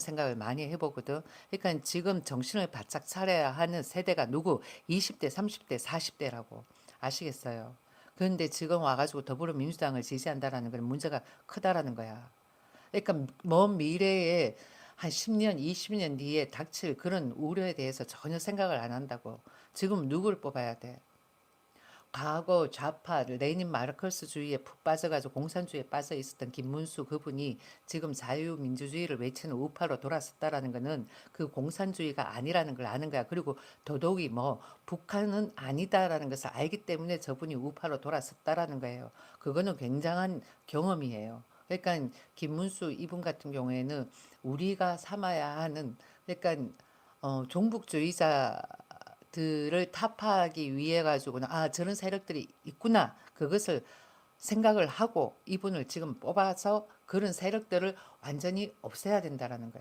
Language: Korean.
생각을 많이 해보거든. 그러니까 지금 정신을 바짝 차려야 하는 세대가 누구? 20대, 30대, 40대라고 아시겠어요? 그런데 지금 와가지고 더불어민주당을 지지한다라는 건 문제가 크다라는 거야. 그러니까 먼 미래에 한 10년, 20년 뒤에 닥칠 그런 우려에 대해서 전혀 생각을 안 한다고. 지금 누구를 뽑아야 돼? 과거 좌파 레닌 마르크스주의에 푹 빠져가지고 공산주의에 빠져 있었던 김문수 그분이 지금 자유민주주의를 외치는 우파로 돌아섰다라는 거는 그 공산주의가 아니라는 걸 아는 거야. 그리고 더더욱이 뭐 북한은 아니다라는 것을 알기 때문에 저분이 우파로 돌아섰다라는 거예요. 그거는 굉장한 경험이에요. 그러니까 김문수 이분 같은 경우에는 우리가 삼아야 하는 그러니까 어, 종북주의자 들을 타파하기 위해 가지고는 아 저런 세력들이 있구나 그것을 생각을 하고 이분을 지금 뽑아서 그런 세력들을 완전히 없애야 된다라는 거예요.